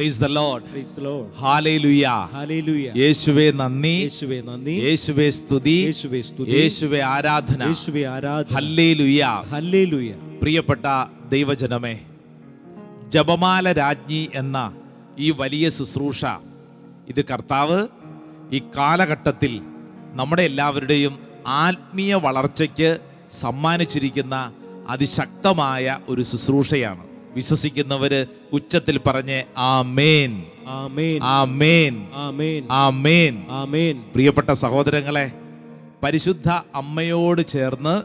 Price the lord price the Lord. Hallelujah Hallelujah. യേശുവേ നന്ദി. യേശുവേ നന്ദി. യേശുവേ സ്തുതി. യേശുവേ സ്തുതി. യേശുവേ ആരാധന. യേശുവേ ആരാധന. ഹല്ലേലൂയ. ഹല്ലേലൂയ. പ്രിയപ്പെട്ട ദൈവജനമേ ജപമാല രാജ്ഞി എന്ന ഈ വലിയ ശുശ്രൂഷ ഇത് കർത്താവ് ഈ കാലഘട്ടത്തിൽ നമ്മുടെ എല്ലാവരുടെയും ആത്മീയ വളർച്ചയ്ക്ക് സമ്മാനിച്ചിരിക്കുന്ന അതിശക്തമായ ഒരു ശുശ്രൂഷയാണ്. വിശ്വസിക്കുന്നവര് ഉച്ചത്തിൽ പറഞ്ഞ് ആമേൻ. ആമേൻ. ആമേൻ. ആമേൻ. ആമേൻ. ആമേൻ. പ്രിയപ്പെട്ട സഹോദരങ്ങളെ പരിശുദ്ധ അമ്മയോട് ചേർന്ന്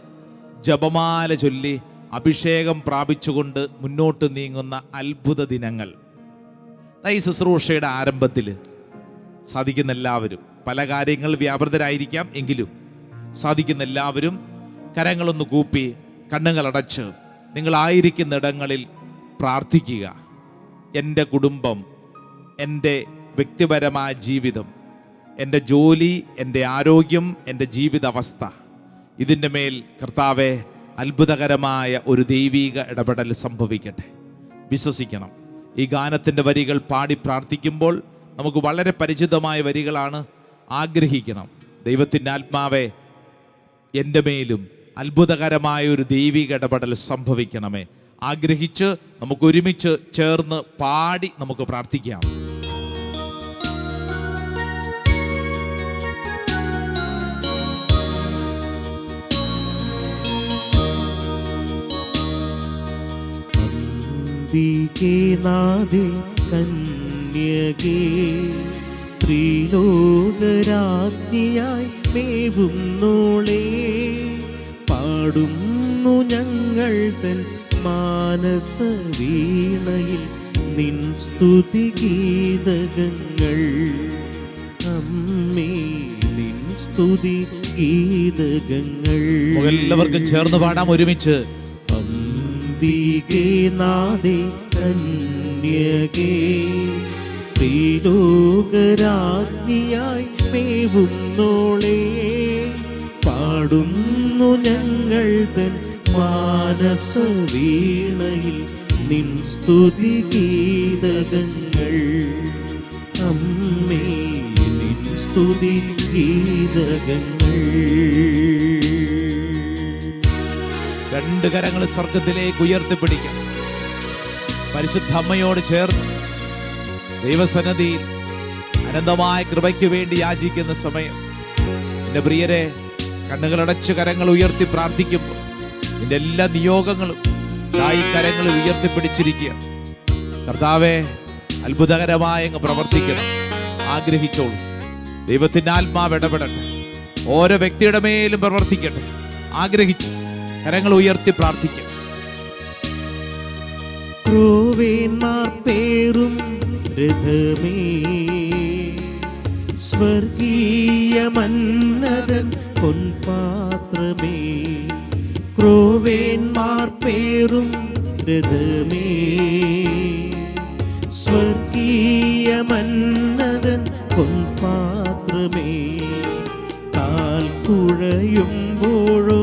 ജപമാല ചൊല്ലി അഭിഷേകം പ്രാപിച്ചുകൊണ്ട് മുന്നോട്ട് നീങ്ങുന്ന അത്ഭുത ദിനങ്ങൾ. ഈ ശുശ്രൂഷയുടെ ആരംഭത്തിൽ സാധിക്കുന്ന എല്ലാവരും പല കാര്യങ്ങൾ വ്യാപൃതരായിരിക്കാം എങ്കിലും സാധിക്കുന്ന എല്ലാവരും കരങ്ങളൊന്ന് കൂപ്പി കണ്ണുകളടച്ച് നിങ്ങളായിരിക്കുന്നിടങ്ങളിൽ പ്രാർത്ഥിക്കുക. എന്റെ കുടുംബം എന്റെ വ്യക്തിപരമായ ജീവിതം എന്റെ ജോലി എന്റെ ആരോഗ്യം എന്റെ ജീവിതാവസ്ഥ ഇതിന്റെ മേൽ കർത്താവെ അത്ഭുതകരമായ ഒരു ദൈവീക ഇടപെടൽ സംഭവിക്കട്ടെ. വിശ്വസിക്കണം. ഈ ഗാനത്തിന്റെ വരികൾ പാടി പ്രാർത്ഥിക്കുമ്പോൾ നമുക്ക് വളരെ പരിചിതമായ വരികളാണ്. ആഗ്രഹിക്കണം. ദൈവത്തിന്റെ ആത്മാവെ എന്റെ മേലും അത്ഭുതകരമായ ഒരു ദൈവിക ഇടപെടൽ സംഭവിക്കണമേ. ആഗ്രഹിച്ച് നമുക്ക് ഒരുമിച്ച് ചേർന്ന് പാടി നമുക്ക് പ്രാർത്ഥിക്കാം. നാദേ കന്യകേ ത്രിലോകരാജ്ഞിയായി മേവുന്നോളേ പാടുന്നു ഞങ്ങൾ തൻ മാനസ വീണയിൽ നിൻ സ്തുതി ഗീതകങ്ങൾ. അമ്മേ നിൻ സ്തുതി ഗീതകങ്ങൾ. എല്ലാവർക്കും ചേർന്ന് പാടാം ഒരുമിച്ച്. അംബികേ നാദേ കന്യകേ ത്രിലോകരാജ്ഞിയായി മേവുന്നോളേ. പാടുന്നു ഞങ്ങൾ തൻ മാനസ വീണയിൽ നിൻ സ്തുതി ഗീതകങ്ങൾ. അമ്മേ നിൻ സ്തുതി ഗീതകങ്ങൾ. രണ്ട് കരങ്ങൾ സ്വർഗത്തിലേക്ക് ഉയർത്തിപ്പിടിക്കാം. പരിശുദ്ധ അമ്മയോട് ചേർന്ന് ദൈവസന്നദ്ധിയിൽ അനന്തമായ കൃപയ്ക്ക് വേണ്ടി യാചിക്കുന്ന സമയം. എന്റെ പ്രിയരെ കണ്ണുകളടച്ച് കരങ്ങൾ ഉയർത്തി പ്രാർത്ഥിക്കുമ്പോൾ നിന്റെ എല്ലാ നിയോഗങ്ങളും തായി കരങ്ങൾ ഉയർത്തിപ്പിടിച്ചിരിക്കുക. കർത്താവെ അത്ഭുതകരമായ അങ്ങ് പ്രവർത്തിക്കണം. ആഗ്രഹിച്ചോളൂ. ദൈവത്തിന്റെ ആത്മാവ് ഇടപെടട്ടെ. ഓരോ വ്യക്തിയുടെ മേലും പ്രവർത്തിക്കട്ടെ. ആഗ്രഹിച്ചു കരങ്ങൾ ഉയർത്തി പ്രാർത്ഥിക്കും. ക്രൂവേന്മാർ മന്നതൻ പൊൻപാത്രമേ. ക്രൂവേന്മാർ പേറും രഥമേ സ്വർഗീയ മന്നതൻ പൊൻപാത്രമേ കാൽ കുഴയുമ്പോഴോ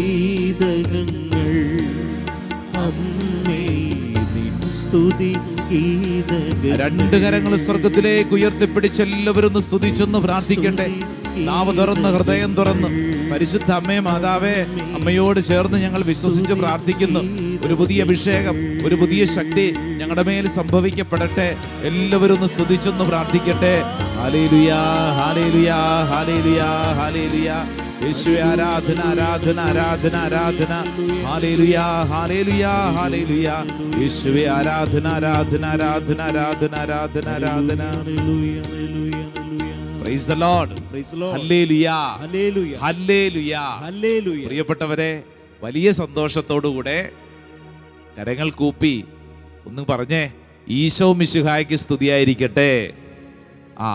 രണ്ട് കരങ്ങൾ സ്വർഗത്തിലേക്ക് ഉയർത്തിപ്പിടിച്ച് എല്ലാവരും ഒന്ന് സ്തുതിച്ചൊന്ന് പ്രാർത്ഥിക്കട്ടെ. നാവ് തുറന്ന് ഹൃദയം തുറന്ന് പരിശുദ്ധ അമ്മേ മാതാവേ അമ്മയോട് ചേർന്ന് ഞങ്ങൾ വിശ്വസിച്ച് പ്രാർത്ഥിക്കുന്നു. ഒരു പുതിയ അഭിഷേകം ഒരു പുതിയ ശക്തി ഞങ്ങളുടെ മേൽ സംഭവിക്കപ്പെടട്ടെ. എല്ലാവരും ഒന്ന് സ്തുതിച്ചൊന്ന് പ്രാർത്ഥിക്കട്ടെ. ഹാലേലുയാ ഹാലേലുയാ ഹാലേലുയാ ഹാലേലുയാ യേശുവേ ആരാധന ആരാധന ആരാധന ആരാധന. ഹാലേലുയാ ഹാലേലുയാ ഹാലേലുയാ യേശുവേ ആരാധന ആരാധന ആരാധന ആരാധന ആരാധന. ആരാധന പ്രിയപ്പെട്ടവരെ വലിയ സന്തോഷത്തോടുകൂടെ കരങ്ങൾ കൂപ്പി ഒന്ന് പറഞ്ഞേ ഈശോ മിശുഹായ്ക്ക് സ്തുതിയായിരിക്കട്ടെ. ആ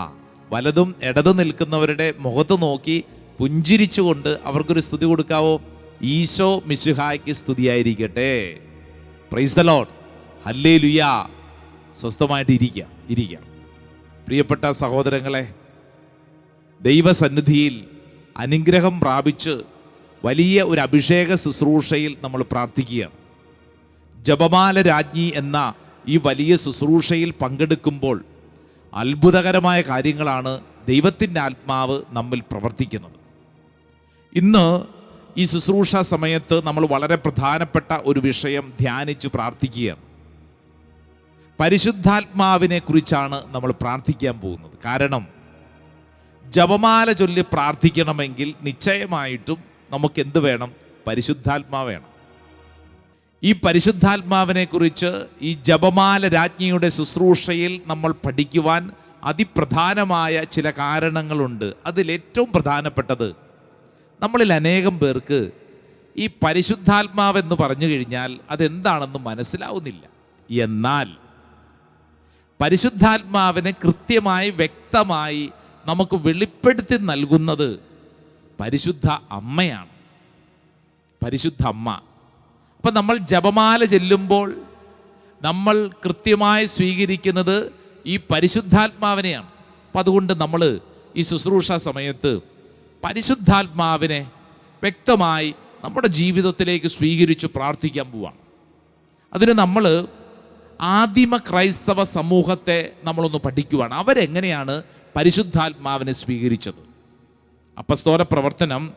വലതും ഇടതും നിൽക്കുന്നവരുടെ മുഖത്ത് നോക്കി പുഞ്ചിരിച്ചുകൊണ്ട് അവർക്കൊരു സ്തുതി കൊടുക്കാവോ? ഈശോ മിശുഹായ്ക്ക് സ്തുതിയായിരിക്കട്ടെ. പ്രൈസ് ദ ലോഡ് ഹല്ലേ ലുയാ സ്വസ്ഥമായിട്ട് ഇരിക്കാം ഇരിക്കാം. പ്രിയപ്പെട്ട സഹോദരങ്ങളെ ദൈവസന്നിധിയിൽ അനുഗ്രഹം പ്രാപിച്ച് വലിയ ഒരു അഭിഷേക ശുശ്രൂഷയിൽ നമ്മൾ പ്രാർത്ഥിക്കുകയാണ്. ജപമാല രാജ്ഞി എന്ന ഈ വലിയ ശുശ്രൂഷയിൽ പങ്കെടുക്കുമ്പോൾ അത്ഭുതകരമായ കാര്യങ്ങളാണ് ദൈവത്തിന്റെ ആത്മാവ് നമ്മിൽ പ്രവർത്തിക്കുന്നത്. ഇന്ന് ഈ ശുശ്രൂഷ സമയത്ത് നമ്മൾ വളരെ പ്രധാനപ്പെട്ട ഒരു വിഷയം ധ്യാനിച്ച് പ്രാർത്ഥിക്കുകയാണ്. പരിശുദ്ധാത്മാവിനെ കുറിച്ചാണ് നമ്മൾ പ്രാർത്ഥിക്കാൻ പോകുന്നത്. കാരണം ജപമാല ചൊല്ലി പ്രാർത്ഥിക്കണമെങ്കിൽ നിശ്ചയമായിട്ടും നമുക്ക് എന്ത് വേണം? പരിശുദ്ധാത്മാവ് വേണം. ഈ പരിശുദ്ധാത്മാവിനെ കുറിച്ച് ഈ ജപമാല രാജ്ഞിയുടെ ശുശ്രൂഷയിൽ നമ്മൾ പഠിക്കുവാൻ അതിപ്രധാനമായ ചില കാരണങ്ങളുണ്ട്. അതിലേറ്റവും പ്രധാനപ്പെട്ടത് നമ്മളിൽ അനേകം പേർക്ക് ഈ പരിശുദ്ധാത്മാവെന്ന് പറഞ്ഞു കഴിഞ്ഞാൽ അതെന്താണെന്ന് മനസ്സിലാവുന്നില്ല. എന്നാൽ പരിശുദ്ധാത്മാവിനെ കൃത്യമായി വ്യക്തമായി നമുക്ക് വെളിപ്പെടുത്തി നൽകുന്നത് പരിശുദ്ധ അമ്മയാണ്. പരിശുദ്ധ അമ്മ. അപ്പം നമ്മൾ ജപമാല ചെല്ലുമ്പോൾ നമ്മൾ കൃത്യമായി സ്വീകരിക്കുന്നത് ഈ പരിശുദ്ധാത്മാവിനെയാണ്. അപ്പം അതുകൊണ്ട് നമ്മൾ ഈ ശുശ്രൂഷ സമയത്ത് പരിശുദ്ധാത്മാവിനെ വ്യക്തമായി നമ്മുടെ ജീവിതത്തിലേക്ക് സ്വീകരിച്ച് പ്രാർത്ഥിക്കാൻ പോവാണ്. അതിന് നമ്മൾ ആദിമ ക്രൈസ്തവ സമൂഹത്തെ നമ്മളൊന്ന് പഠിക്കുവാണ്. അവരെങ്ങനെയാണ് പരിശുദ്ധാത്മാവിനെ സ്വീകരിച്ചത്. അപ്പസ്തോല പ്രവർത്തനം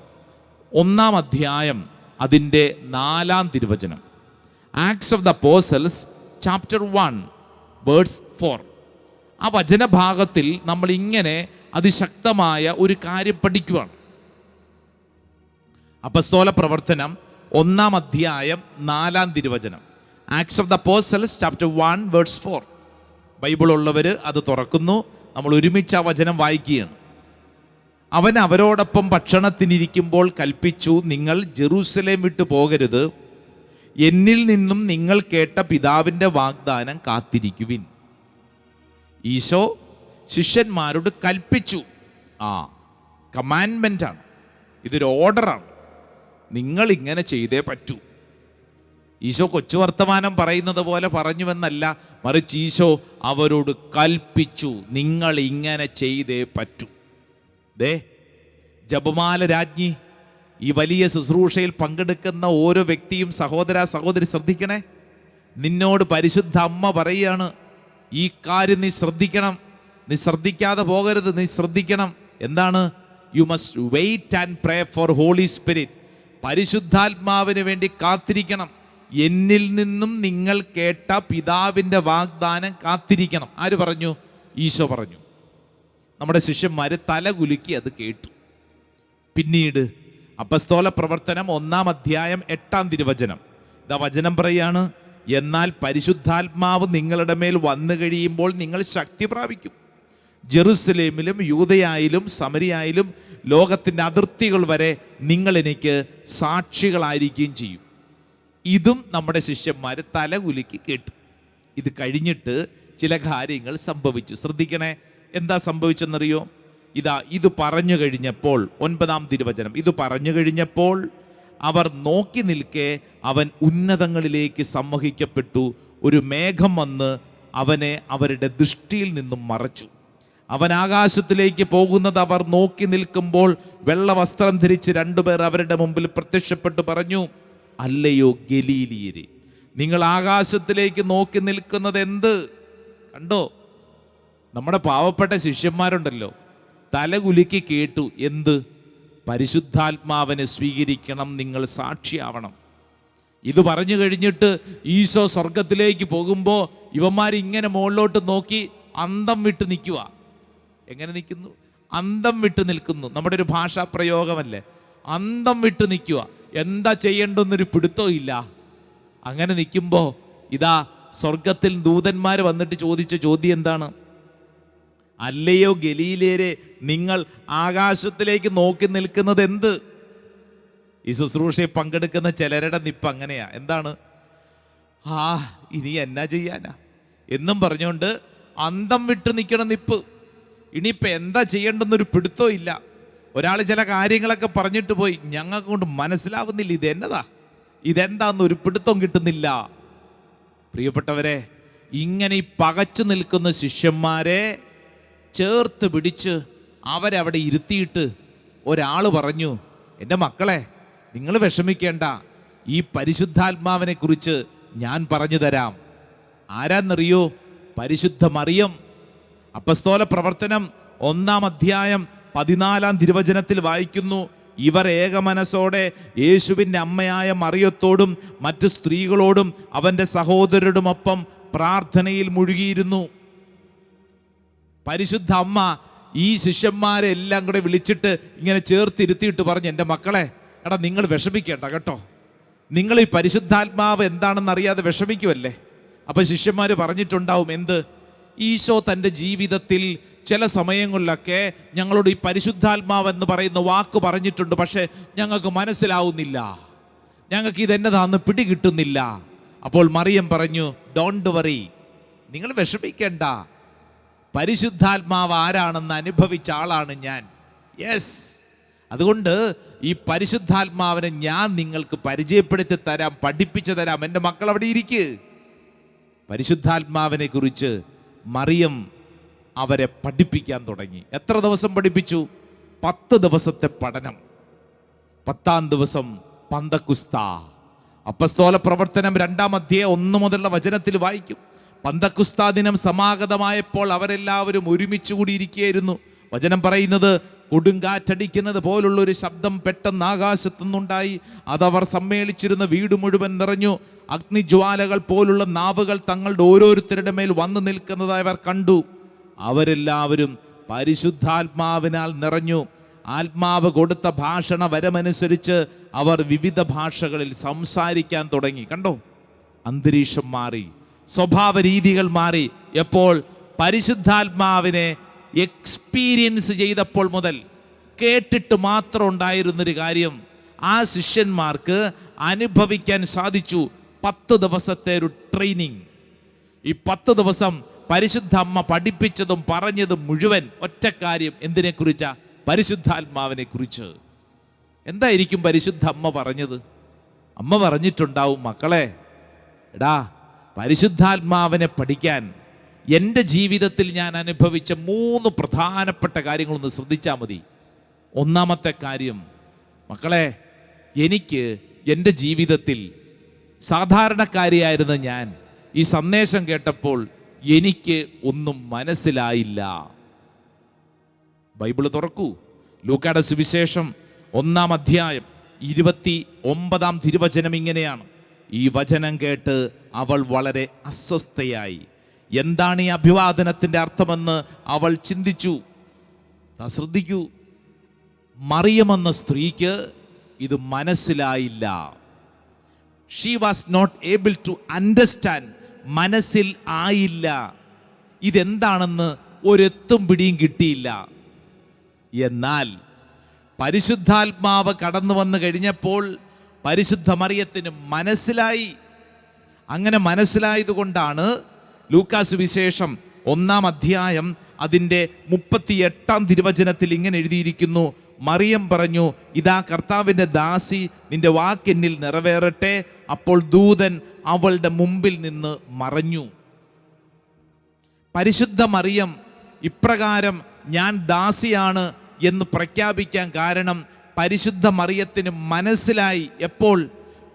ഒന്നാം അധ്യായം അതിന്റെ നാലാം തിരുവചനം. Acts of the Apostles chapter one words four ആ വചനഭാഗത്തിൽ നമ്മൾ ഇങ്ങനെ അതിശക്തമായ ഒരു കാര്യം പഠിക്കുവാണ്. അപ്പസ്തോല പ്രവർത്തനം ഒന്നാം അധ്യായം നാലാം തിരുവചനം. Acts of the Apostles chapter one words four Bible ഉള്ളവർ അത് തുറക്കുന്നു നമ്മൾ ഒരുമിച്ച് ആ വചനം വായിക്കുകയാണ്. അവൻ അവരോടൊപ്പം ഭക്ഷണത്തിനിരിക്കുമ്പോൾ കൽപ്പിച്ചു നിങ്ങൾ ജെറൂസലേം വിട്ടു പോകരുത്. എന്നിൽ നിന്നും നിങ്ങൾ കേട്ട പിതാവിന്റെ വാഗ്ദാനം കാത്തിരിക്കുവിൻ. ഈശോ ശിഷ്യന്മാരോട് കൽപ്പിച്ചു. ആ കമാൻമെന്റാണ് ഇതൊരു ഓർഡറാണ് നിങ്ങൾ ഇങ്ങനെ ചെയ്തേ പറ്റൂ. ഈശോ കൊച്ചു വർത്തമാനം പറയുന്നത് പോലെ പറഞ്ഞുവെന്നല്ല മറിച്ച് ഈശോ അവരോട് കൽപ്പിച്ചു നിങ്ങൾ ഇങ്ങനെ ചെയ്തേ പറ്റൂ. ദേ ജപമാല രാജ്ഞി ഈ വലിയ ശുശ്രൂഷയിൽ പങ്കെടുക്കുന്ന ഓരോ വ്യക്തിയും സഹോദര സഹോദരി ശ്രദ്ധിക്കണേ. നിന്നോട് പരിശുദ്ധ അമ്മ പറയുകയാണ് ഈ കാര്യം നീ ശ്രദ്ധിക്കണം നീ ശ്രദ്ധിക്കാതെ പോകരുത് നീ ശ്രദ്ധിക്കണം. എന്താണ്? You must wait and pray for Holy Spirit പരിശുദ്ധാത്മാവിന് വേണ്ടി കാത്തിരിക്കണം. എന്നിൽ നിന്നും നിങ്ങൾ കേട്ട പിതാവിന്റെ വാഗ്ദാനം കാത്തിരിക്കണം. ആര് പറഞ്ഞു? ഈശോ പറഞ്ഞു. നമ്മുടെ ശിഷ്യന്മാർ തല കുലുക്കി അത് കേട്ടു. പിന്നീട് അപസ്തോല പ്രവർത്തനം ഒന്നാം അധ്യായം എട്ടാം തിരുവചനം. ഇതാ വചനം പറയാണ് എന്നാൽ പരിശുദ്ധാത്മാവ് നിങ്ങളുടെ മേൽ വന്നു കഴിയുമ്പോൾ നിങ്ങൾ ശക്തി പ്രാപിക്കും. ജെറുസലേമിലും യൂതയായാലും സമരിയായാലും ലോകത്തിന്റെ അതിർത്തികൾ വരെ നിങ്ങൾ എനിക്ക് സാക്ഷികളായിരിക്കുകയും ചെയ്യും. ഇതും നമ്മുടെ ശിഷ്യന്മാർ തലകുലുക്കി കേട്ടു. ഇത് കഴിഞ്ഞിട്ട് ചില കാര്യങ്ങൾ സംഭവിച്ചു. ശ്രദ്ധിക്കണേ എന്താ സംഭവിച്ചെന്നറിയോ? ഇതാ ഇത് പറഞ്ഞു കഴിഞ്ഞപ്പോൾ ഒൻപതാം തിരുവചനം ഇത് പറഞ്ഞു കഴിഞ്ഞപ്പോൾ അവർ നോക്കി നിൽക്കെ അവൻ ഉന്നതങ്ങളിലേക്ക് സംവഹിക്കപ്പെട്ടു ഒരു മേഘം വന്ന് അവനെ അവരുടെ ദൃഷ്ടിയിൽ നിന്നും മറച്ചു. അവൻ ആകാശത്തിലേക്ക് പോകുന്നത് അവർ നോക്കി നിൽക്കുമ്പോൾ വെള്ള വസ്ത്രം ധരിച്ച് രണ്ടുപേർ അവരുടെ മുമ്പിൽ പ്രത്യക്ഷപ്പെട്ടു പറഞ്ഞു അല്ലയോ ഗലീലിയരെ? നിങ്ങൾ ആകാശത്തിലേക്ക് നോക്കി നിൽക്കുന്നത് എന്ത്? കണ്ടോ? നമ്മുടെ പാവപ്പെട്ട ശിഷ്യന്മാരുണ്ടല്ലോ. തലകുലുക്കി കേട്ടു എന്ത്? പരിശുദ്ധാത്മാവിനെ സ്വീകരിക്കണം നിങ്ങൾ സാക്ഷിയാവണം. ഇത് പറഞ്ഞു കഴിഞ്ഞിട്ട് ഈശോ സ്വർഗത്തിലേക്ക് പോകുമ്പോൾ ഇവന്മാർ ഇങ്ങനെ മുകളിലോട്ട് നോക്കി അന്തം വിട്ട് നിൽക്കുക എങ്ങനെ നിൽക്കുന്നു? അന്തം വിട്ട് നിൽക്കുന്നു. നമ്മുടെ ഒരു ഭാഷാ പ്രയോഗമല്ലേ അന്തം വിട്ട് നിൽക്കുക എന്താ ചെയ്യേണ്ടെന്നൊരു പിടുത്തവും ഇല്ല. അങ്ങനെ നിൽക്കുമ്പോൾ ഇതാ സ്വർഗത്തിൽ ദൂതന്മാർ വന്നിട്ട് ചോദിച്ച ചോദ്യം എന്താണ്? അല്ലയോ ഗലീലേരെ നിങ്ങൾ ആകാശത്തിലേക്ക് നോക്കി നിൽക്കുന്നത് എന്ത്? ഈ ശുശ്രൂഷയിൽ പങ്കെടുക്കുന്ന ചിലരുടെ നിപ്പ് അങ്ങനെയാ. എന്താണ്? ആ ഇനി എന്നാ ചെയ്യാനാ? എന്നും പറഞ്ഞുകൊണ്ട് അന്തം വിട്ട് നിൽക്കണ നിപ്പ്. ഇനിയിപ്പോൾ എന്താ ചെയ്യേണ്ടെന്നൊരു പിടുത്തോ ഇല്ല. ഒരാൾ ചില കാര്യങ്ങളൊക്കെ പറഞ്ഞിട്ട് പോയി. ഞങ്ങൾക്ക് കൊണ്ട് മനസ്സിലാവുന്നില്ല. ഇത് എന്നതാ? ഇതെന്താന്ന് ഒരു പിടുത്തം കിട്ടുന്നില്ല. പ്രിയപ്പെട്ടവരെ ഇങ്ങനെ ഈ പകച്ചു നിൽക്കുന്ന ശിഷ്യന്മാരെ ചേർത്ത് പിടിച്ച് അവരവിടെ ഇരുത്തിയിട്ട് ഒരാൾ പറഞ്ഞു എന്റെ മക്കളെ നിങ്ങൾ വിഷമിക്കേണ്ട. ഈ പരിശുദ്ധാത്മാവിനെ കുറിച്ച് ഞാൻ പറഞ്ഞു തരാം. ആരാന്നറിയോ? പരിശുദ്ധ മറിയം. അപ്പസ്തോല പ്രവർത്തനം ഒന്നാം അധ്യായം പതിനാലാം തിരുവചനത്തിൽ വായിക്കുന്നു ഇവർ ഏകമനസ്സോടെ യേശുവിന്റെ അമ്മയായ മറിയത്തോടും മറ്റ് സ്ത്രീകളോടും അവന്റെ സഹോദരരോടുമൊപ്പം പ്രാർത്ഥനയിൽ മുഴുകിയിരുന്നു. പരിശുദ്ധ അമ്മ ഈ ശിഷ്യന്മാരെ എല്ലാം കൂടെ വിളിച്ചിട്ട് ഇങ്ങനെ ചേർത്തിരുത്തിയിട്ട് പറഞ്ഞു എന്റെ മക്കളെ എടാ നിങ്ങൾ വിഷമിക്കേണ്ട കേട്ടോ. നിങ്ങൾ ഈ പരിശുദ്ധാത്മാവ് എന്താണെന്ന് അറിയാതെ വിഷമിക്കുമല്ലേ അപ്പോൾ ശിഷ്യന്മാർ പറഞ്ഞിട്ടുണ്ടാവും എന്ത്? ഈശോ തന്റെ ജീവിതത്തിൽ ചില സമയങ്ങളിലൊക്കെ ഞങ്ങളോട് ഈ പരിശുദ്ധാത്മാവ് എന്ന് പറയുന്ന വാക്ക് പറഞ്ഞിട്ടുണ്ട് പക്ഷേ ഞങ്ങൾക്ക് മനസ്സിലാവുന്നില്ല. ഞങ്ങൾക്ക് ഇതെന്നതാന്ന് പിടികിട്ടുന്നില്ല. അപ്പോൾ മറിയം പറഞ്ഞു ഡോണ്ട് വറി നിങ്ങൾ വിഷമിക്കേണ്ട. പരിശുദ്ധാത്മാവ് ആരാണെന്ന് അനുഭവിച്ച ആളാണ് ഞാൻ. യെസ് അതുകൊണ്ട് ഈ പരിശുദ്ധാത്മാവിനെ ഞാൻ നിങ്ങൾക്ക് പരിചയപ്പെടുത്തി തരാം പഠിപ്പിച്ചു തരാം. എന്റെ മക്കൾ അവിടെ ഇരിക്കുക പരിശുദ്ധാത്മാവിനെ കുറിച്ച് മറിയം അവരെ പഠിപ്പിക്കാൻ തുടങ്ങി. എത്ര ദിവസം പഠിപ്പിച്ചു? പത്ത് ദിവസത്തെ പഠനം. പത്താം ദിവസം പന്തക്കുസ്ത. അപ്പസ്തോല പ്രവർത്തനം രണ്ടാം അധ്യായം ഒന്ന് മുതലുള്ള വചനത്തിൽ വായിക്കും. പന്തക്കുസ്ത ദിനം സമാഗതമായപ്പോൾ അവരെല്ലാവരും ഒരുമിച്ച് കൂടിയിരിക്കുകയായിരുന്നു. വചനം പറയുന്നത് കൊടുങ്കാറ്റടിക്കുന്നത് പോലുള്ള ഒരു ശബ്ദം പെട്ടെന്ന് ആകാശത്തുനിന്നുണ്ടായി. അതവർ സമ്മേളിച്ചിരുന്ന വീട് മുഴുവൻ നിറഞ്ഞു. അഗ്നിജ്വാലകൾ പോലുള്ള നാവുകൾ തങ്ങളുടെ ഓരോരുത്തരുടെ മേൽ വന്നു നിൽക്കുന്നതായി അവർ കണ്ടു. അവരെല്ലാവരും പരിശുദ്ധാത്മാവിനാൽ നിറഞ്ഞു. ആത്മാവ് കൊടുത്ത ഭാഷണ വരമനുസരിച്ച് അവർ വിവിധ ഭാഷകളിൽ സംസാരിക്കാൻ തുടങ്ങി. കണ്ടോ? അന്തരീക്ഷം മാറി. സ്വഭാവ രീതികൾ മാറി. എപ്പോൾ? പരിശുദ്ധാത്മാവിനെ എക്സ്പീരിയൻസ് ചെയ്തപ്പോൾ മുതൽ കേട്ടിട്ട് മാത്രം ഉണ്ടായിരുന്നൊരു കാര്യം ആ ശിഷ്യന്മാർക്ക് അനുഭവിക്കാൻ സാധിച്ചു. പത്ത് ദിവസത്തെ ഒരു ട്രെയിനിങ് ഈ പത്ത് ദിവസം പരിശുദ്ധ അമ്മ പഠിപ്പിച്ചതും പറഞ്ഞതും മുഴുവൻ ഒറ്റ കാര്യം. എന്തിനെക്കുറിച്ചാ? പരിശുദ്ധാത്മാവിനെ കുറിച്ച്. എന്തായിരിക്കും പരിശുദ്ധ അമ്മ പറഞ്ഞത്? അമ്മ പറഞ്ഞിട്ടുണ്ടാവും മക്കളെ. എടാ പരിശുദ്ധാത്മാവിനെ പഠിക്കാൻ എന്റെ ജീവിതത്തിൽ ഞാൻ അനുഭവിച്ച മൂന്ന് പ്രധാനപ്പെട്ട കാര്യങ്ങളൊന്ന് ശ്രദ്ധിച്ചാൽ മതി. ഒന്നാമത്തെ കാര്യം മക്കളെ എനിക്ക് എന്റെ ജീവിതത്തിൽ സാധാരണക്കാരിയായിരുന്ന ഞാൻ ഈ സന്ദേശം കേട്ടപ്പോൾ എനിക്ക് ഒന്നും മനസ്സിലായില്ല. ബൈബിൾ തുറക്കൂ. ലൂക്കായുടെ സുവിശേഷം ഒന്നാം അധ്യായം ഇരുപത്തി ഒമ്പതാം തിരുവചനം ഇങ്ങനെയാണ്. ഈ വചനം കേട്ട് അവൾ വളരെ അസ്വസ്ഥയായി. എന്താണ് ഈ അഭിവാദനത്തിന്റെ അർത്ഥമെന്ന് അവൾ ചിന്തിച്ചു. ശ്രദ്ധിക്കൂ. മറിയമെന്ന സ്ത്രീക്ക് ഇത് മനസ്സിലായില്ല. She was not able to understand മനസ്സിൽ ആയില്ല. ഇതെന്താണെന്ന് ഒരെത്തും പിടിയും കിട്ടിയില്ല. എന്നാൽ പരിശുദ്ധാത്മാവ് കടന്നു വന്നു കഴിഞ്ഞപ്പോൾ പരിശുദ്ധ മറിയത്തിന് മനസ്സിലായി. അങ്ങനെ മനസ്സിലായതുകൊണ്ടാണ് ലൂക്കാസ് വിശേഷം ഒന്നാം അധ്യായം അതിന്റെ മുപ്പത്തിയെട്ടാം തിരുവചനത്തിൽ ഇങ്ങനെ എഴുതിയിരിക്കുന്നു. മറിയം പറഞ്ഞു ഇതാ കർത്താവിന്റെ ദാസി നിന്റെ വാക്കെന്നിൽ നിറവേറട്ടെ. അപ്പോൾ ദൂതൻ അവളുടെ മുമ്പിൽ നിന്ന് മറഞ്ഞു. പരിശുദ്ധ മറിയം ഇപ്രകാരം ഞാൻ ദാസിയാണ് എന്ന് പ്രഖ്യാപിക്കാൻ കാരണം പരിശുദ്ധ മറിയത്തിന് മനസ്സിലായി എപ്പോൾ?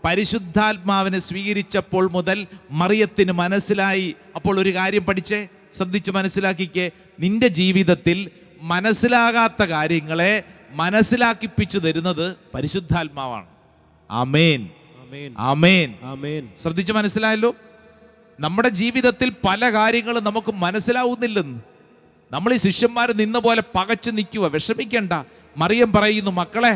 പരിശുദ്ധാത്മാവിനെ സ്വീകരിച്ചപ്പോൾ മുതൽ മറിയത്തിന് മനസ്സിലായി. അപ്പോൾ ഒരു കാര്യം പഠിച്ചേ ശ്രദ്ധിച്ച് മനസ്സിലാക്കിക്കേ. നിന്റെ ജീവിതത്തിൽ മനസ്സിലാകാത്ത കാര്യങ്ങളെ മനസ്സിലാക്കിപ്പിച്ചു തരുന്നത് പരിശുദ്ധാത്മാവാണ്. അമേൻ അമേൻ അമേൻ ശ്രദ്ധിച്ച് മനസ്സിലായല്ലോ? നമ്മുടെ ജീവിതത്തിൽ പല കാര്യങ്ങളും നമുക്ക് മനസ്സിലാവുന്നില്ലെന്ന്. നമ്മൾ ഈ ശിഷ്യന്മാർ നിന്ന പോലെ പകച്ചു നിൽക്കുക വിഷമിക്കണ്ട. മറിയം പറയുന്നു മക്കളെ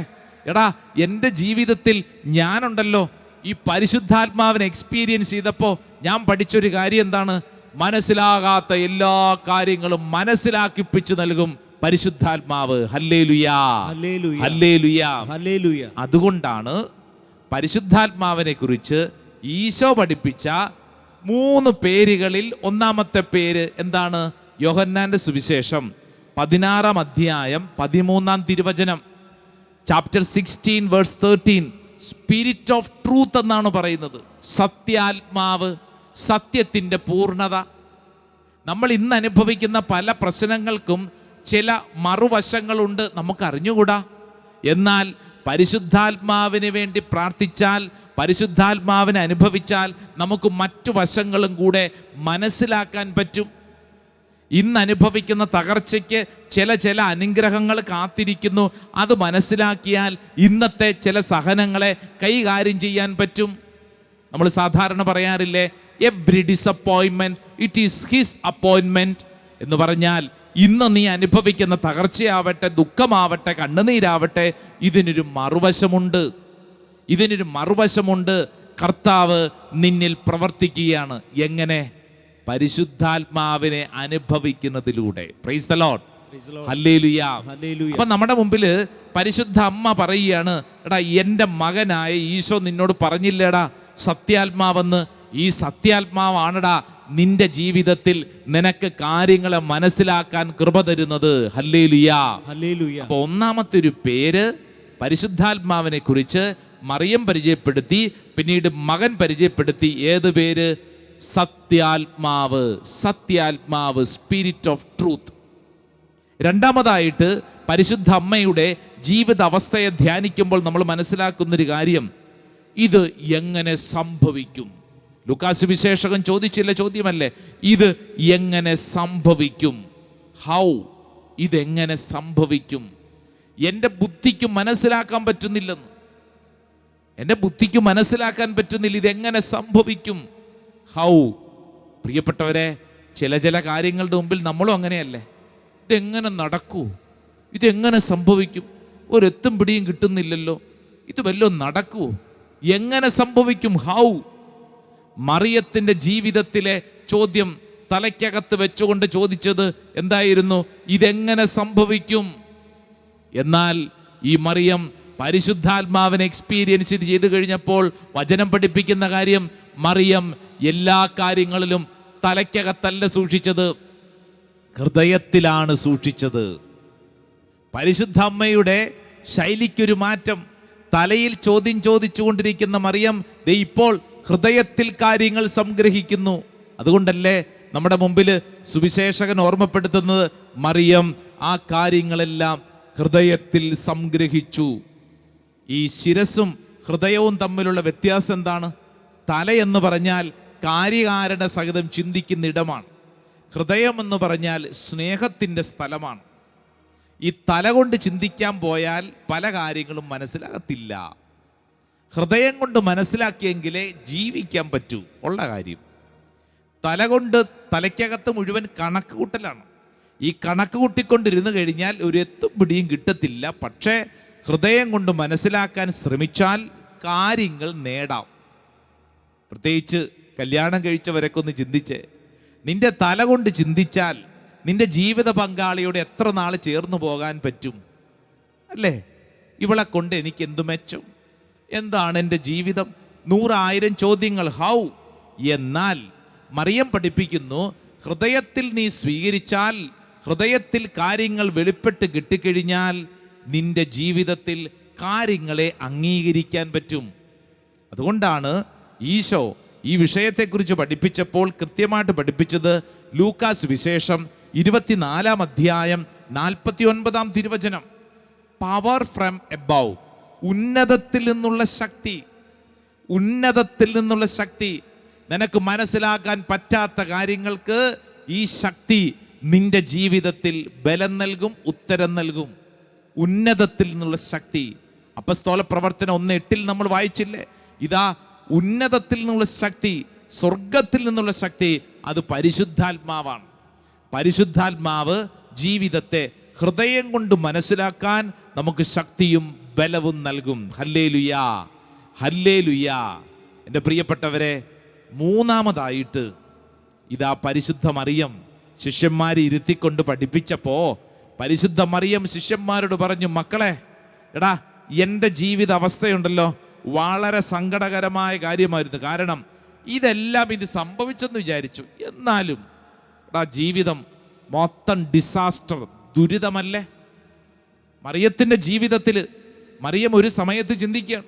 എടാ എന്റെ ജീവിതത്തിൽ ഞാനുണ്ടല്ലോ. ഈ പരിശുദ്ധാത്മാവിനെ എക്സ്പീരിയൻസ് ചെയ്തപ്പോൾ ഞാൻ പഠിച്ചൊരു കാര്യം എന്താണ്? മനസ്സിലാകാത്ത എല്ലാ കാര്യങ്ങളും മനസ്സിലാക്കിപ്പിച്ചു നൽകും പരിശുദ്ധാത്മാവ്. അതുകൊണ്ടാണ് പരിശുദ്ധാത്മാവിനെ കുറിച്ച് ഈശോ പഠിപ്പിച്ച മൂന്ന് പേരുകളിൽ ഒന്നാമത്തെ പേര് എന്താണ്? യോഹന്നാന്റെ സുവിശേഷം. പതിനാറാം അധ്യായം പതിമൂന്നാം തിരുവചനം. Chapter sixteen verse thirteen Spirit of Truth എന്നാണ് പറയുന്നത്. സത്യാത്മാവ് സത്യത്തിന്റെ പൂർണത. നമ്മൾ ഇന്ന് അനുഭവിക്കുന്ന പല പ്രശ്നങ്ങൾക്കും ചില മറുവശങ്ങളുണ്ട് നമുക്ക് അറിഞ്ഞുകൂടാ എന്നാൽ പരിശുദ്ധാത്മാവിന് വേണ്ടി പ്രാർത്ഥിച്ചാൽ പരിശുദ്ധാത്മാവിനെ അനുഭവിച്ചാൽ നമുക്ക് മറ്റു വശങ്ങളും കൂടെ മനസ്സിലാക്കാൻ പറ്റും. ഇന്ന് അനുഭവിക്കുന്ന തകർച്ചയ്ക്ക് ചില ചില അനുഗ്രഹങ്ങൾ കാത്തിരിക്കുന്നു. അത് മനസ്സിലാക്കിയാൽ ഇന്നത്തെ ചില സഹനങ്ങളെ കൈകാര്യം ചെയ്യാൻ പറ്റും. നമ്മൾ സാധാരണ പറയാറില്ലേ every disappointment it is his അപ്പോയിൻമെന്റ് എന്ന് പറഞ്ഞാൽ ഇന്ന് നീ അനുഭവിക്കുന്ന തകർച്ചയാവട്ടെ ദുഃഖമാവട്ടെ കണ്ണുനീരാവട്ടെ ഇതിനൊരു മറുവശമുണ്ട്. ഇതിനൊരു മറുവശമുണ്ട്. കർത്താവ് നിന്നിൽ പ്രവർത്തിക്കുകയാണ്. എങ്ങനെ? പരിശുദ്ധാത്മാവിനെ അനുഭവിക്കുന്നതിലൂടെ. Praise the hallelujah. അപ്പൊ നമ്മുടെ മുമ്പിൽ പരിശുദ്ധ അമ്മ പറയുകയാണ് എടാ എന്റെ മകനായ ഈശോ നിന്നോട് പറഞ്ഞില്ലേടാ സത്യാത്മാവെന്ന് ഈ സത്യാത്മാവാണടാ നിന്റെ ജീവിതത്തിൽ നിനക്ക് കാര്യങ്ങളെ മനസ്സിലാക്കാൻ കൃപ തരുന്നത്. ഹല്ലേലുയാ. അപ്പൊ ഒന്നാമത്തെ ഒരു പേര് പരിശുദ്ധാത്മാവിനെ കുറിച്ച് മറിയം പരിചയപ്പെടുത്തി പിന്നീട് മകൻ പരിചയപ്പെടുത്തി ഏത് പേര്? സത്യാത്മാവ്. സത്യാത്മാവ് സ്പിരിറ്റ് ഓഫ് ട്രൂത്ത് രണ്ടാമതായിട്ട് പരിശുദ്ധ അമ്മയുടെ ജീവിത അവസ്ഥയെ ധ്യാനിക്കുമ്പോൾ നമ്മൾ മനസ്സിലാക്കുന്നൊരു കാര്യം. ഇത് എങ്ങനെ സംഭവിക്കും? ലുക്കാസ് വിശേഷകൻ ചോദിച്ചില്ല ചോദ്യമല്ലേ? ഇത് എങ്ങനെ സംഭവിക്കും? ഹൗ ഇതെങ്ങനെ സംഭവിക്കും? എന്റെ ബുദ്ധിക്ക് മനസ്സിലാക്കാൻ പറ്റുന്നില്ലെന്ന്. എന്റെ ബുദ്ധിക്ക് മനസ്സിലാക്കാൻ പറ്റുന്നില്ല ഇതെങ്ങനെ സംഭവിക്കും? ഹൗ പ്രിയപ്പെട്ടവരെ ചില ചില കാര്യങ്ങളുടെ മുമ്പിൽ നമ്മളും അങ്ങനെയല്ലേ? ഇതെങ്ങനെ നടക്കൂ? ഇതെങ്ങനെ സംഭവിക്കും? ഒരെത്തും പിടിയും കിട്ടുന്നില്ലല്ലോ. ഇത് വല്ലതും നടക്കൂ? എങ്ങനെ സംഭവിക്കും? ഹൗ മറിയത്തിന്റെ ജീവിതത്തിലെ ചോദ്യം തലയ്ക്കകത്ത് വെച്ചുകൊണ്ട് ചോദിച്ചത് എന്തായിരുന്നു? ഇതെങ്ങനെ സംഭവിക്കും? എന്നാൽ ഈ മറിയം പരിശുദ്ധാത്മാവിനെ എക്സ്പീരിയൻസ് ചെയ്ത് കഴിഞ്ഞപ്പോൾ വചനം പഠിപ്പിക്കുന്ന കാര്യം മറിയം എല്ലാ കാര്യങ്ങളിലും തലയ്ക്കകത്തല്ല സൂക്ഷിച്ചത്. ഹൃദയത്തിലാണ് സൂക്ഷിച്ചത്. പരിശുദ്ധ അമ്മയുടെ ശൈലിക്കൊരു മാറ്റം. തലയിൽ ചോദ്യം ചോദിച്ചുകൊണ്ടിരിക്കുന്ന മറിയം ദേ ഇപ്പോൾ ഹൃദയത്തിൽ കാര്യങ്ങൾ സംഗ്രഹിക്കുന്നു. അതുകൊണ്ടല്ലേ നമ്മുടെ മുമ്പിൽ സുവിശേഷകൻ ഓർമ്മപ്പെടുത്തുന്നത് മറിയം ആ കാര്യങ്ങളെല്ലാം ഹൃദയത്തിൽ സംഗ്രഹിച്ചു. ഈ ശിരസും ഹൃദയവും തമ്മിലുള്ള വ്യത്യാസം എന്താണ്? തല എന്ന് പറഞ്ഞാൽ കാര്യകാരണ സഹിതം ചിന്തിക്കുന്ന ഇടമാണ്. ഹൃദയം എന്ന് പറഞ്ഞാൽ സ്നേഹത്തിന്റെ സ്ഥലമാണ്. ഈ തല കൊണ്ട് ചിന്തിക്കാൻ പോയാൽ പല കാര്യങ്ങളും മനസ്സിലാകത്തില്ല. ഹൃദയം കൊണ്ട് മനസ്സിലാക്കിയെങ്കിലേ ജീവിക്കാൻ പറ്റൂ. ഉള്ള കാര്യം. തല കൊണ്ട് തലയ്ക്കകത്ത് മുഴുവൻ കണക്ക് കൂട്ടലാണ് ഈ കണക്ക് കൂട്ടിക്കൊണ്ടിരുന്നു കഴിഞ്ഞാൽ ഒരു എത്തും പിടിയും കിട്ടത്തില്ല. പക്ഷേ ഹൃദയം കൊണ്ട് മനസ്സിലാക്കാൻ ശ്രമിച്ചാൽ കാര്യങ്ങൾ നേടാം. പ്രത്യേകിച്ച് കല്യാണം കഴിച്ചവരൊക്കെ ഒന്ന് ചിന്തിച്ച്. നിന്റെ തല കൊണ്ട് ചിന്തിച്ചാൽ നിന്റെ ജീവിത പങ്കാളിയോട് എത്ര നാൾ ചേർന്നു പോകാൻ പറ്റും? അല്ലേ? ഇവളെ കൊണ്ട് എനിക്ക് എന്തു മെച്ചം? എന്താണ് എന്റെ ജീവിതം? നൂറായിരം ചോദ്യങ്ങൾ. ഹൗ? എന്നാൽ മറിയം പഠിപ്പിക്കുന്നു ഹൃദയത്തിൽ നീ സ്വീകരിച്ചാൽ ഹൃദയത്തിൽ കാര്യങ്ങൾ വെളിപ്പെട്ട് കിട്ടിക്കഴിഞ്ഞാൽ നിന്റെ ജീവിതത്തിൽ കാര്യങ്ങളെ അംഗീകരിക്കാൻ പറ്റും. അതുകൊണ്ടാണ് ഈശോ ഈ വിഷയത്തെക്കുറിച്ച് പഠിപ്പിച്ചപ്പോൾ കൃത്യമായിട്ട് പഠിപ്പിച്ചത് ലൂക്കാസ് വിശേഷം ഇരുപത്തിനാലാം അധ്യായം നാൽപ്പത്തി ഒൻപതാം തിരുവചനം. പവർ ഫ്രം എബവ് ഉന്നതത്തിൽ നിന്നുള്ള ശക്തി ഉന്നതത്തിൽ നിന്നുള്ള ശക്തി. നിനക്ക് മനസ്സിലാക്കാൻ പറ്റാത്ത കാര്യങ്ങൾക്ക് ഈ ശക്തി നിന്റെ ജീവിതത്തിൽ ബലം നൽകും ഉത്തരം നൽകും. ഉന്നതത്തിൽ നിന്നുള്ള ശക്തി. അപ്പസ്തോല പ്രവർത്തനം ഒന്ന് എട്ടിൽ നമ്മൾ വായിച്ചില്ലേ? ഇതാ ഉന്നതത്തിൽ നിന്നുള്ള ശക്തി സ്വർഗത്തിൽ നിന്നുള്ള ശക്തി അത് പരിശുദ്ധാത്മാവാണ്. പരിശുദ്ധാത്മാവ് ജീവിതത്തെ ഹൃദയം കൊണ്ട് മനസ്സിലാക്കാൻ നമുക്ക് ശക്തിയും ബലവും നൽകും. ഹല്ലേ ലുയാ ഹല്ലേ ലുയാ എന്റെ പ്രിയപ്പെട്ടവരെ മൂന്നാമതായിട്ട് ഇതാ പരിശുദ്ധ മറിയം ശിഷ്യന്മാരെ ഇരുത്തിക്കൊണ്ട് പഠിപ്പിച്ചപ്പോ പരിശുദ്ധ മറിയം ശിഷ്യന്മാരോട് പറഞ്ഞു മക്കളെ എടാ എന്റെ ജീവിത അവസ്ഥയുണ്ടല്ലോ വളരെ സങ്കടകരമായ കാര്യമായിരുന്നു. കാരണം ഇതെല്ലാം ഇനി സംഭവിച്ചെന്ന് വിചാരിച്ചു. എന്നാലും എടാ ജീവിതം മൊത്തം ഡിസാസ്റ്റർ ദുരിതമല്ലേ? മറിയത്തിന്റെ ജീവിതത്തിൽ മറിയം ഒരു സമയത്ത് ചിന്തിക്കുകയാണ്.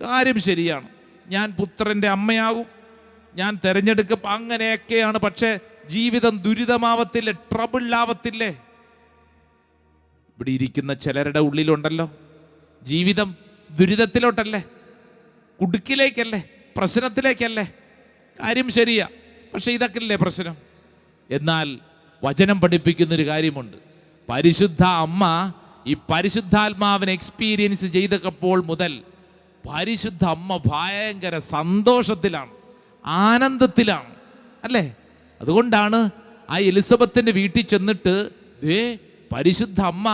കാര്യം ശരിയാണ്. ഞാൻ പുത്രന്റെ അമ്മയാകും. ഞാൻ തിരഞ്ഞെടുക്കപ്പ അങ്ങനെയൊക്കെയാണ്. പക്ഷേ ജീവിതം ദുരിതമാവത്തില്ലേ ട്രബിളാവത്തില്ലേ ഇവിടെ ഇരിക്കുന്ന ചിലരുടെ ഉള്ളിലുണ്ടല്ലോ. ജീവിതം ദുരിതത്തിലോട്ടല്ലേ? കുടുക്കിലേക്കല്ലേ? പ്രശ്നത്തിലേക്കല്ലേ? കാര്യം ശരിയാ. പക്ഷേ ഇതൊക്കെ അല്ലേ പ്രശ്നം? എന്നാൽ വചനം പഠിപ്പിക്കുന്നൊരു കാര്യമുണ്ട്. പരിശുദ്ധ അമ്മ ഈ പരിശുദ്ധാത്മാവിനെ എക്സ്പീരിയൻസ് ചെയ്തപ്പോൾ മുതൽ പരിശുദ്ധ അമ്മ ഭയങ്കര സന്തോഷത്തിലാണ് ആനന്ദത്തിലാണ് അല്ലേ? അതുകൊണ്ടാണ് ആ എലിസബത്തിന്റെ വീട്ടിൽ ചെന്നിട്ട് ദേ പരിശുദ്ധ അമ്മ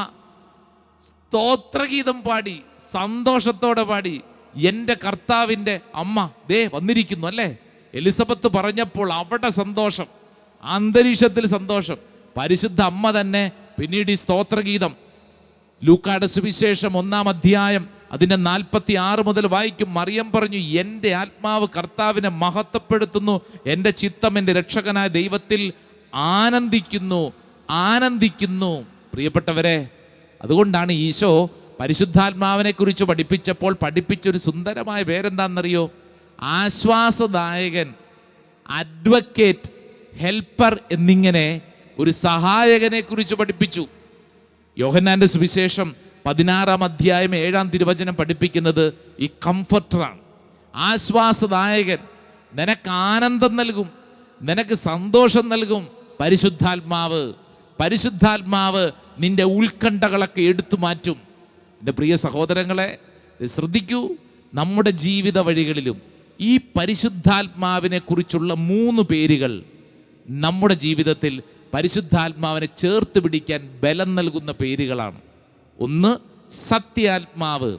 സ്തോത്രഗീതം പാടി സന്തോഷത്തോടെ പാടി എന്റെ കർത്താവിന്റെ അമ്മ ദേ വന്നിരിക്കുന്നു അല്ലേ? എലിസബത്ത് പറഞ്ഞപ്പോൾ അവിടെ സന്തോഷം അന്തരീക്ഷത്തിൽ സന്തോഷം. പരിശുദ്ധ അമ്മ തന്നെ പിന്നീട് ഈ സ്തോത്രഗീതം ലൂക്കാട് സുവിശേഷം ഒന്നാം അധ്യായം അതിന്റെ നാൽപ്പത്തി ആറ് മുതൽ വായിക്കും. മറിയം പറഞ്ഞു എന്റെ ആത്മാവ് കർത്താവിനെ മഹത്വപ്പെടുത്തുന്നു. എന്റെ ചിത്തം എന്റെ രക്ഷകനായ ദൈവത്തിൽ ആനന്ദിക്കുന്നു ആനന്ദിക്കുന്നു. പ്രിയപ്പെട്ടവരെ അതുകൊണ്ടാണ് ഈശോ പരിശുദ്ധാത്മാവിനെ കുറിച്ച് പഠിപ്പിച്ചപ്പോൾ പഠിപ്പിച്ചൊരു സുന്ദരമായ പേരെന്താണെന്നറിയോ? ആശ്വാസദായകൻ അഡ്വക്കേറ്റ് ഹെൽപ്പർ എന്നിങ്ങനെ ഒരു സഹായകനെ കുറിച്ച് പഠിപ്പിച്ചു. യോഹന്നാന്റെ സുവിശേഷം പതിനാറാം അധ്യായം ഏഴാം തിരുവചനം പഠിപ്പിക്കുന്നത് ഈ കംഫർട്ടറാണ്. ആശ്വാസദായകൻ നിനക്ക് ആനന്ദം നൽകും നിനക്ക് സന്തോഷം നൽകും. പരിശുദ്ധാത്മാവ് പരിശുദ്ധാത്മാവ് നിന്റെ ഉത്കണ്ഠകളൊക്കെ എടുത്തു മാറ്റും. എന്റെ പ്രിയ സഹോദരങ്ങളെ ശ്രദ്ധിക്കൂ. നമ്മുടെ ജീവിത വഴികളിലും ഈ പരിശുദ്ധാത്മാവിനെ കുറിച്ചുള്ള മൂന്ന് പേരുകൾ നമ്മുടെ ജീവിതത്തിൽ പരിശുദ്ധാത്മാവിനെ ചേർത്ത് പിടിക്കാൻ ബലം നൽകുന്ന പേരുകളാണ്. ഒന്ന് സത്യാത്മാവ്.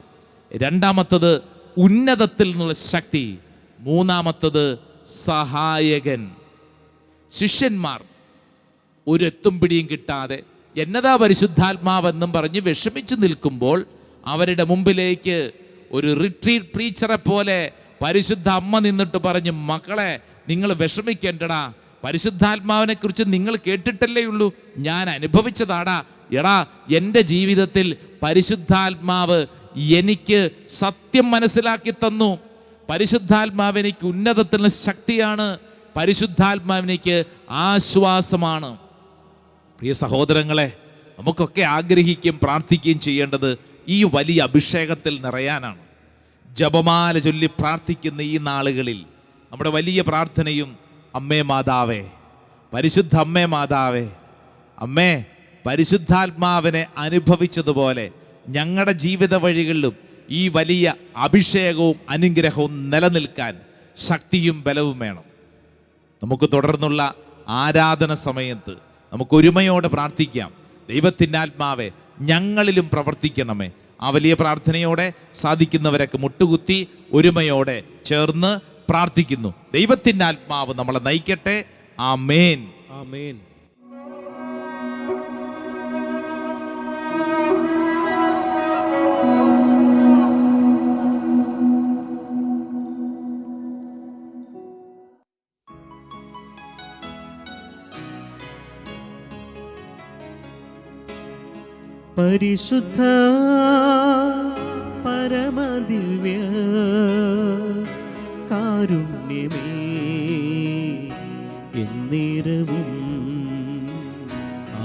രണ്ടാമത്തത് ഉന്നതത്തിൽ നിന്നുള്ള ശക്തി. മൂന്നാമത്തത് സഹായകൻ. ശിഷ്യന്മാർ ഒരു എത്തും പിടിയും കിട്ടാതെ എന്നതാ പരിശുദ്ധാത്മാവെന്നും പറഞ്ഞ് വിഷമിച്ച് നിൽക്കുമ്പോൾ അവരുടെ മുമ്പിലേക്ക് ഒരു റിട്രീറ്റ് പ്രീച്ചറെ പോലെ പരിശുദ്ധ അമ്മ നിന്നിട്ട് പറഞ്ഞു മക്കളെ നിങ്ങൾ വിഷമിക്കേണ്ടടാ. പരിശുദ്ധാത്മാവിനെ കുറിച്ച് നിങ്ങൾ കേട്ടിട്ടല്ലേ ഉള്ളൂ. ഞാൻ അനുഭവിച്ചതാടാ. എടാ എന്റെ ജീവിതത്തിൽ പരിശുദ്ധാത്മാവ് എനിക്ക് സത്യം മനസ്സിലാക്കി തന്നു. പരിശുദ്ധാത്മാവ് എനിക്ക് ഉന്നതത്തിലുള്ള ശക്തിയാണ്. പരിശുദ്ധാത്മാവിനേക്ക് ആശ്വാസമാണ്. പ്രിയ സഹോദരങ്ങളെ നമുക്കൊക്കെ ആഗ്രഹിക്കുകയും പ്രാർത്ഥിക്കുകയും ചെയ്യേണ്ടത് ഈ വലിയ അഭിഷേകത്തിൽ നിറയാനാണ്. ജപമാല ചൊല്ലി പ്രാർത്ഥിക്കുന്ന ഈ നാളുകളിൽ നമ്മുടെ വലിയ പ്രാർത്ഥനയും അമ്മേ മാതാവേ പരിശുദ്ധ അമ്മേ മാതാവേ അമ്മേ പരിശുദ്ധാത്മാവിനെ അനുഭവിച്ചതുപോലെ ഞങ്ങളുടെ ജീവിത വഴികളിലും ഈ വലിയ അഭിഷേകവും അനുഗ്രഹവും നിലനിൽക്കാൻ ശക്തിയും ബലവും വേണം. നമുക്ക് തുടർന്നുള്ള ആരാധന സമയത്ത് നമുക്ക് ഒരുമയോടെ പ്രാർത്ഥിക്കാം. ദൈവത്തിന്റെ ആത്മാവെ ഞങ്ങളിലും പ്രവർത്തിക്കണമേ. ആ വലിയ പ്രാർത്ഥനയോടെ സാധിക്കുന്നവരൊക്കെ മുട്ടുകുത്തി ഒരുമയോടെ ചേർന്ന് പ്രാർത്ഥിക്കുന്നു. ദൈവത്തിന്റെ ആത്മാവ് നമ്മളെ നയിക്കട്ടെ. ആ മേൻ പരിശുദ്ധ പരമദിവ്യ കാരുണ്യമേ എന്നേരവും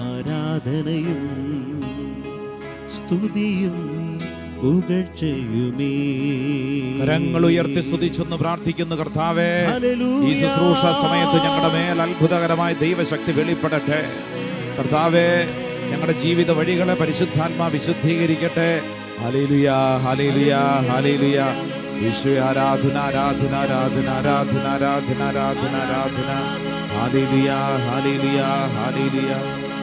ആരാധനയും സ്തുതിയും പുകഴ്ചയുമേ. കരങ്ങൾ ഉയർത്തി സ്തുതിച്ചൊന്ന് പ്രാർത്ഥിക്കുന്നു കർത്താവേ. ഈ ശുശ്രൂഷ സമയത്ത് ഞങ്ങളുടെ മേൽ അത്ഭുതകരമായ ദൈവശക്തി വെളിപ്പെടട്ടെ. കർത്താവേ ഞങ്ങളുടെ ജീവിത വഴികളെ പരിശുദ്ധാത്മാ വിശുദ്ധീകരിക്കട്ടെ. ഹലേലുയാ ഹലേലുയാ ഹലേലുയ വിശ്വ ആരാധന ആരാധന ആരാധന ആരാധന ആരാധന ആരാധന ആരാധന. ഹാലിലിയ ഹാലിലിയ ഹാലിലിയ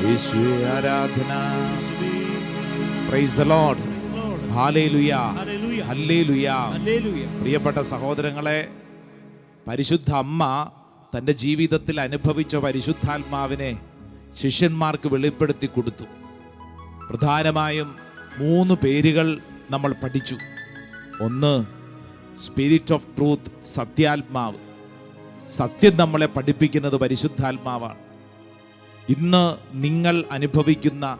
വിശ്വ ആരാധന. Praise the Lord hallelujah hallelujah. പ്രിയപ്പെട്ട സഹോദരങ്ങളെ പരിശുദ്ധ അമ്മ തന്റെ ജീവിതത്തിൽ അനുഭവിച്ച പരിശുദ്ധാത്മാവിനെ ശിഷ്യന്മാർക്ക് വെളിപ്പെടുത്തി കൊടുത്തു. പ്രധാനമായും മൂന്ന് പേരുകൾ നമ്മൾ പഠിച്ചു. ഒന്ന് സ്പിരിറ്റ് ഓഫ് ട്രൂത്ത് സത്യാത്മാവ് സത്യം നമ്മളെ പഠിപ്പിക്കുന്നത് പരിശുദ്ധാത്മാവാണ്. ഇന്ന് നിങ്ങൾ അനുഭവിക്കുന്ന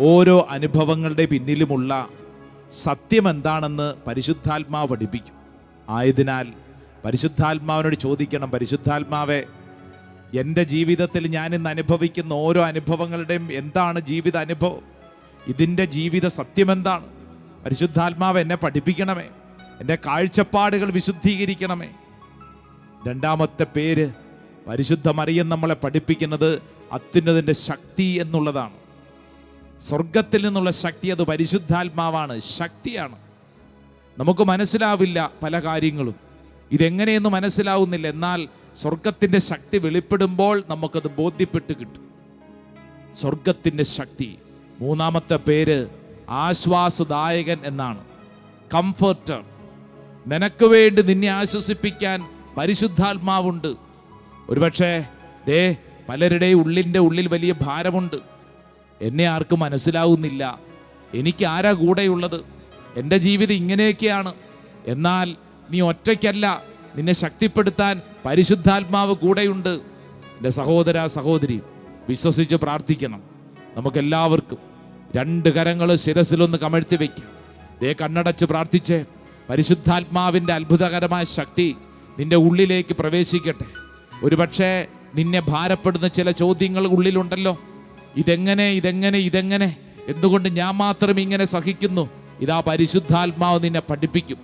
ഓരോ അനുഭവങ്ങളുടെ പിന്നിലുമുള്ള സത്യം എന്താണെന്ന് പരിശുദ്ധാത്മാവ് പഠിപ്പിക്കും. ആയതിനാൽ പരിശുദ്ധാത്മാവിനോട് ചോദിക്കണം പരിശുദ്ധാത്മാവെ എന്റെ ജീവിതത്തിൽ ഞാൻ ഇന്ന് അനുഭവിക്കുന്ന ഓരോ അനുഭവങ്ങളുടെയും എന്താണ് ജീവിത അനുഭവം? ഇതിന്റെ ജീവിത സത്യം എന്താണ്? പരിശുദ്ധാത്മാവ് എന്നെ പഠിപ്പിക്കണമേ. എന്റെ കാഴ്ചപ്പാടുകൾ വിശുദ്ധീകരിക്കണമേ. രണ്ടാമത്തെ പേര് പരിശുദ്ധ മറിയം നമ്മളെ പഠിപ്പിക്കുന്നത് അത്യുന്നതിന്റെ ശക്തി എന്നുള്ളതാണ്. സ്വർഗത്തിൽ നിന്നുള്ള ശക്തി അത് പരിശുദ്ധാത്മാവാണ് ശക്തിയാണ്. നമുക്ക് മനസ്സിലാവില്ല പല കാര്യങ്ങളും. ഇതെങ്ങനെയെന്ന് മനസ്സിലാവുന്നില്ല. എന്നാൽ സ്വർഗത്തിന്റെ ശക്തി വെളിപ്പെടുമ്പോൾ നമുക്കത് ബോധ്യപ്പെട്ട് കിട്ടും. സ്വർഗത്തിന്റെ ശക്തി. മൂന്നാമത്തെ പേര് ആശ്വാസദായകൻ എന്നാണ്. കംഫർട്ടർ. നിനക്ക് വേണ്ടി നിന്നെ ആശ്വസിപ്പിക്കാൻ പരിശുദ്ധാത്മാവുണ്ട്. ഒരുപക്ഷേ ദേ പലരുടെയും ഉള്ളിന്റെ ഉള്ളിൽ വലിയ ഭാരമുണ്ട്. എന്നെ ആർക്കും മനസ്സിലാവുന്നില്ല. എനിക്ക് ആരാ കൂടെയുള്ളത്? എന്റെ ജീവിതം ഇങ്ങനെയൊക്കെയാണ്. എന്നാൽ നീ ഒറ്റയ്ക്കല്ല നിന്നെ ശക്തിപ്പെടുത്താൻ പരിശുദ്ധാത്മാവ് കൂടെയുണ്ട്. എന്റെ സഹോദര സഹോദരി വിശ്വസിച്ച് പ്രാർത്ഥിക്കണം. നമുക്കെല്ലാവർക്കും രണ്ട് കരങ്ങൾ ശിരസിലൊന്ന് കമഴ്ത്തി വയ്ക്കാം ദേ കണ്ണടച്ച് പ്രാർത്ഥിച്ച്. പരിശുദ്ധാത്മാവിന്റെ അത്ഭുതകരമായ ശക്തി നിന്റെ ഉള്ളിലേക്ക് പ്രവേശിക്കട്ടെ. ഒരുപക്ഷെ നിന്നെ ഭാരപ്പെടുന്ന ചില ചോദ്യങ്ങൾ ഉള്ളിലുണ്ടല്ലോ. ഇതെങ്ങനെ ഇതെങ്ങനെ ഇതെങ്ങനെ എന്തുകൊണ്ട് ഞാൻ മാത്രം ഇങ്ങനെ സഹിക്കുന്നു? ഇതാ പരിശുദ്ധാത്മാവ് നിന്നെ പഠിപ്പിക്കും.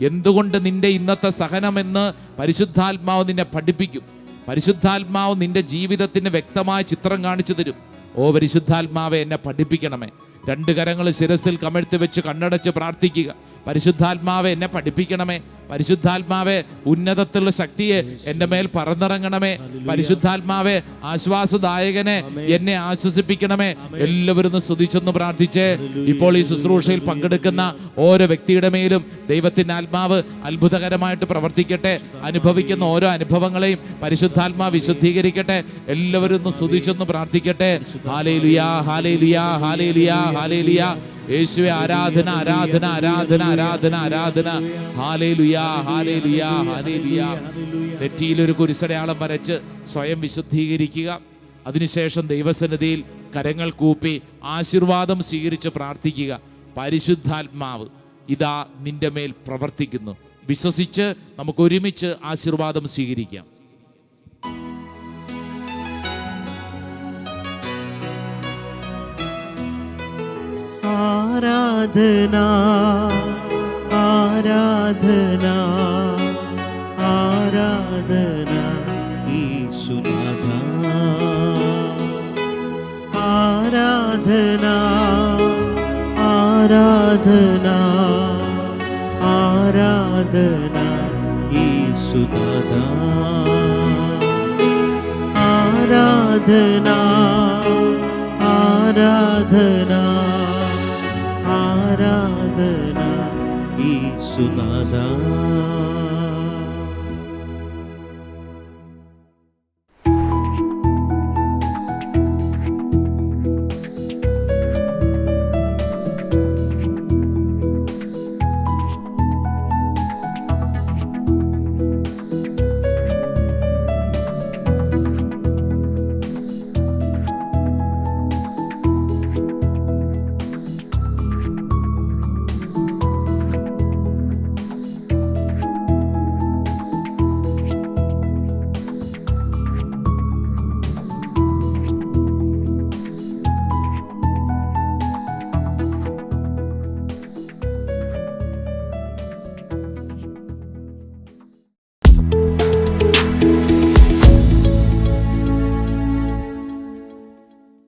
എന്തുകൊണ്ട് നിന്റെ ഇന്നത്തെ സഹനമെന്ന് പരിശുദ്ധാത്മാവ് നിന്നെ പഠിപ്പിക്കും? പരിശുദ്ധാത്മാവ് നിന്റെ ജീവിതത്തിന് വ്യക്തമായ ചിത്രം കാണിച്ചു തരും. ഓ പരിശുദ്ധാത്മാവെ എന്നെ പഠിപ്പിക്കണമേ. രണ്ട് കരങ്ങൾ ശിരസിൽ കമഴ്ത്തി വെച്ച് കണ്ണടച്ച് പ്രാർത്ഥിക്കുക. പരിശുദ്ധാത്മാവെ എന്നെ പഠിപ്പിക്കണമേ. പരിശുദ്ധാത്മാവെ ഉന്നതത്തിലുള്ള ശക്തിയെ എന്റെ മേൽ പറന്നിറങ്ങണമേ. പരിശുദ്ധാത്മാവെ ആശ്വാസദായകനെ എന്നെ ആശ്വസിപ്പിക്കണമേ. എല്ലാവരും സ്തുതിച്ചൊന്ന് പ്രാർത്ഥിച്ച്. ഇപ്പോൾ ഈ ശുശ്രൂഷയിൽ പങ്കെടുക്കുന്ന ഓരോ വ്യക്തിയുടെ മേലും ദൈവത്തിന്റെ ആത്മാവ് അത്ഭുതകരമായിട്ട് പ്രവർത്തിക്കട്ടെ. അനുഭവിക്കുന്ന ഓരോ അനുഭവങ്ങളെയും പരിശുദ്ധാത്മാവ് വിശുദ്ധീകരിക്കട്ടെ. എല്ലാവരും ഒന്ന് സ്തുതിച്ചൊന്ന് പ്രാർത്ഥിക്കട്ടെ. ഹാലേ ലുയാ ഹാലേ ലുയാ ഹാലേ ലുയാ യേശുവെ ആരാധന ആരാധന ആരാധന ആരാധന ആരാധന. ഹാലേലുയാ ഹാലേലുയാ ഹാലേലുയാ ഹാലേ ലുയാ നെറ്റിയിൽ ഒരു കുരിശടയാളം വരച്ച് സ്വയം വിശുദ്ധീകരിക്കുക. അതിനുശേഷം ദൈവസന്നിധിയിൽ കരങ്ങൾ കൂപ്പി ആശീർവാദം സ്വീകരിച്ച് പ്രാർത്ഥിക്കുക. പരിശുദ്ധാത്മാവ് ഇതാ നിന്റെ മേൽ പ്രവർത്തിക്കുന്നു. വിശ്വസിച്ച് നമുക്ക് ഒരുമിച്ച് ആശീർവാദം സ്വീകരിക്കാം. ആരാധന ആരാധന ആരാധന ഈശുനാഥ ആരാധന ആരാധന ആരാധന ഈശുനാഥ ആരാധന ആരാധന ആരാധന ഈശുനാഥ